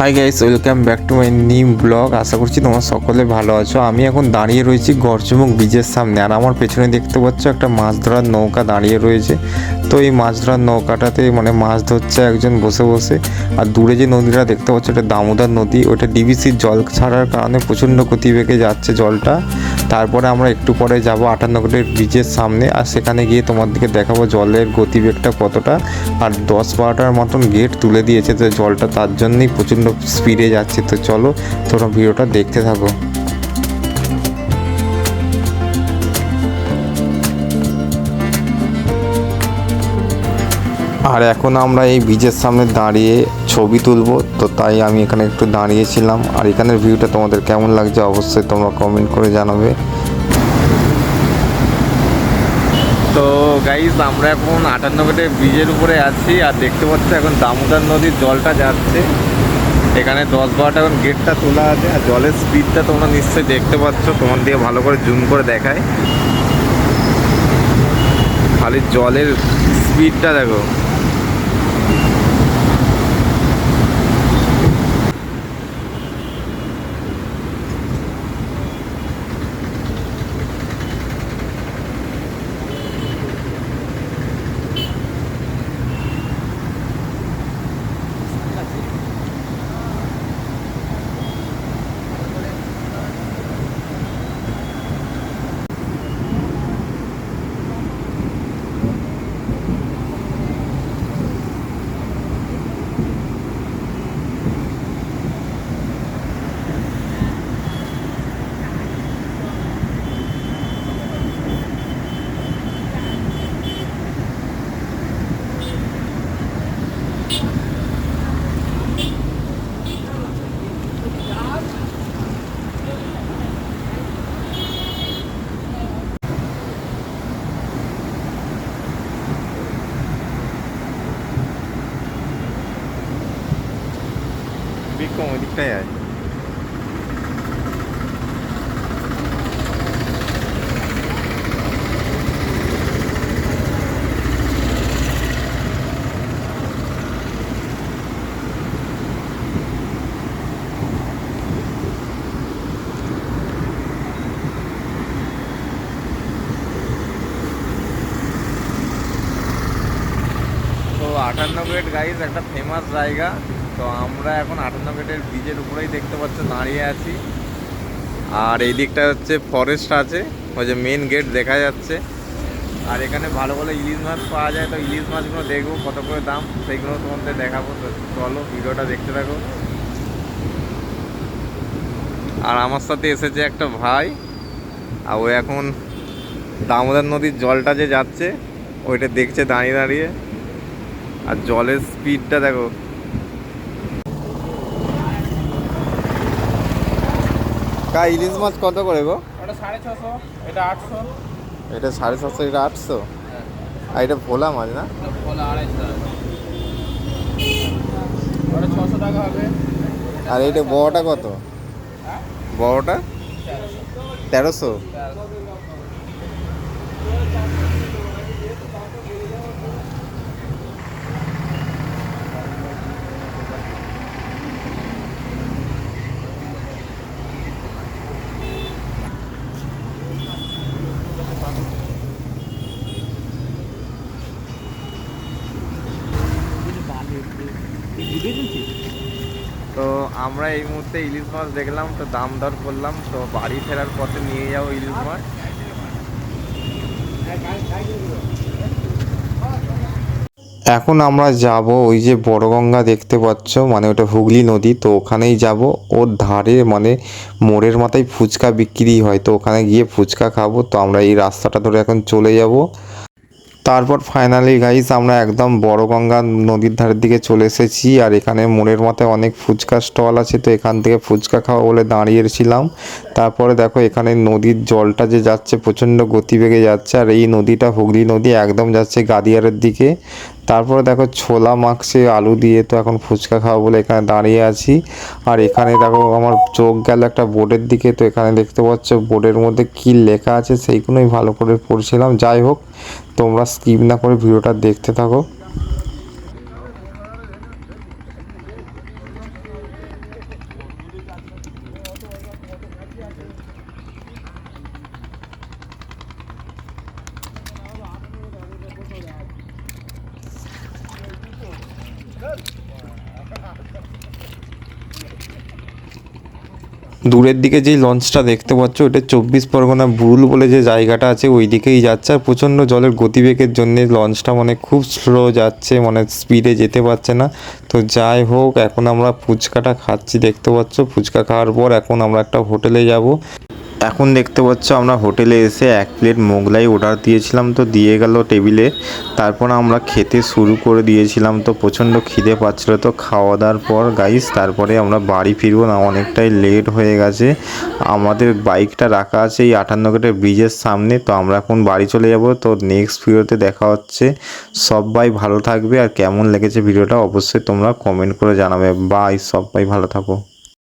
Hi guys welcome back to my new blog আশা করছি তোমার সকলে ভালো আছো। আমি এখন দাঁড়িয়ে রয়েছি গড়চুমুক ব্রিজের সামনে। আর আমার পেছনে দেখতে পাচ্ছ একটা মাছ ধরার নৌকা দাঁড়িয়ে রয়েছে। তো এই মাছ ধরার নৌকাটাতে মানে মাছ ধরছে একজন বসে বসে। আর দূরে যে নদীটা দেখতে পাচ্ছ ওটা দামোদর নদী। ওটা ডিবিসির জল ছাড়ার কারণে প্রচণ্ড ক্ষতি গতিবেগে যাচ্ছে জলটা। তারপরে আমরা একটু পরে যাব আটান্ন কোটির ব্রিজের সামনে, আর সেখানে গিয়ে তোমাদেরকে দেখাবো জলের গতিবেগটা কতটা। আর দশ বারোটার মতন গেট তুলে দিয়েছে তো জলটা তার জন্যই প্রচণ্ড স্পিডে যাচ্ছে। তো চলো তোমরা ভিডিওটা দেখতে থাকো। আর এখন আমরা এই ব্রিজের সামনে দাঁড়িয়ে ছবি তুলবো। তো তাই আমি এখানে একটু দাঁড়িয়েছিলাম। আর এখানের ভিউটা তোমাদের কেমন লাগছে অবশ্যই তোমরা কমেন্ট করে জানাবে। তো গাইজ আমরা এখন আটান্ন কোটে ব্রিজের উপরে আছি। আর দেখতে পাচ্ছ এখন দামোদর নদীর জলটা যাচ্ছে। এখানে দশ বারোটা এখন গেটটা তোলা আছে। আর জলের স্পিডটা তোমরা নিশ্চয়ই দেখতে পাচ্ছ। তোমার দিয়ে ভালো করে জুম করে দেখায়। খালি জলের স্পিডটা দেখো। বিক্রম ওইদিকটাই আছে তো আটান্ন গেট গাইজ একটা ফেমাস জায়গা তো আমরা এখন আটান্ন গেটের ব্রিজের উপরেই দেখতে পাচ্ছ দাঁড়িয়ে আছি। আর এই দিকটা হচ্ছে ফরেস্ট আছে, ওই যে মেন গেট দেখা যাচ্ছে। আর এখানে ভালো ভালো ইলিশ মাছ পাওয়া যায়, তো ইলিশ মাছগুলো দেখব কত করে দাম সেইগুলো তোমাদের দেখাবো। তো চলো ভিডিওটা দেখতে থাকো। আর আমার সাথে এসেছে একটা ভাই, আর ও এখন দামোদর নদীর জলটা যে যাচ্ছে, ওইটা দেখছে দাঁড়িয়ে দাঁড়িয়ে। আর জলের স্পিডটা দেখো কা ইলিশ মাছ কত করে গো? ওটা সাড়ে ছশো এটা আটশো। এটা সাড়ে সাতশো এটা আটশো? আর এটা ভোলা মাছ না? ওটা আড়াইশো ওটা ছশো টাকা হবে। আর এইটা বড়টা কত? হ্যাঁ? বড়টা? তেরোশো। তো আমরা এই মুহূর্তে ইলিশ মাছ দেখলাম তো দাম দর করলাম তো বাড়ি ফেরার পথে নিয়ে যাব ইলিশ মাছ। এখন আমরা যাব ওই যে বড় গঙ্গা দেখতে পাচ্ছ মানে ওটা হুগলি নদী তো ওখানেই যাব। ওর ধারে মানে মোড়ের মাথায় ফুচকা বিক্রি হয় তো ওখানে গিয়ে ফুচকা খাব। তো আমরা এই রাস্তাটা ধরে এখন চলে যাব। তারপর ফাইনালি গাইস আমরা একদম বড় গঙ্গা নদীর ধারের দিকে চলে এসেছি। আর এখানে মোড়ের মাথায় অনেক ফুচকা স্টল আছে, তো এখান থেকে ফুচকা খাওয়া বলে দাঁড়িয়েছিলাম। তারপরে দেখো এখানে নদীর জলটা যে যাচ্ছে, প্রচণ্ড গতিবেগে যাচ্ছে। আর এই নদীটা হুগলি নদী একদম যাচ্ছে গাদিয়ারের দিকে। তারপরে দেখো ছোলা মাখছে আলু দিয়ে, তো এখন ফুচকা খাওয়া বলে এখানে দাঁড়িয়ে আছি। আর এখানে দেখো আমার চোখ গেল একটা বোর্ডের দিকে, তো এখানে দেখতে পাচ্ছ বোর্ডের মধ্যে কি লেখা আছে, সেইগুলোই ভালো করে পড়ছিলাম। যাই হোক তোমরা স্কিপ না করে ভিডিওটা দেখতে থাকো। দূরের দিকে যেই লঞ্চটা দেখতে পাচ্ছ এটা চব্বিশ পরগনা ভুল বলে যে জায়গাটা আছে ওই দিকেই যাচ্ছে। আর প্রচণ্ড জলের গতিবেগের জন্য লঞ্চটা মানে খুব স্লো যাচ্ছে মানে স্পিডে যেতে পারছে না। তো যাই হোক, এখন আমরা ফুচকাটা খাচ্ছি, দেখতে পাচ্ছ? ফুচকা খাওয়ার পর এখন আমরা একটা হোটেলে যাব। এখন দেখতে পাচ্ছ আমরা হোটেলে এসে এক প্লেট মোগলাই অর্ডার দিয়েছিলাম তো দিয়ে গেল টেবিলে। তারপর আমরা খেতে শুরু করে দিয়েছিলাম তো প্রচণ্ড খিদে পাচ্ছিলো তো খাওয়া দাওয়ার পর গাইস তারপরে আমরা বাড়ি ফিরবো না, অনেকটাই লেট হয়ে গেছে। আমাদের বাইকটা রাখা আছে এই আটান্ন গেটের ব্রিজের সামনে, তো আমরা এখন বাড়ি চলে যাব। তো নেক্সট ভিডিওতে দেখা হচ্ছে। সবাই ভালো থাকবে আর কেমন লেগেছে ভিডিওটা অবশ্যই তোমরা কমেন্ট করে জানাবে। বাই সবাই ভালো থাকো।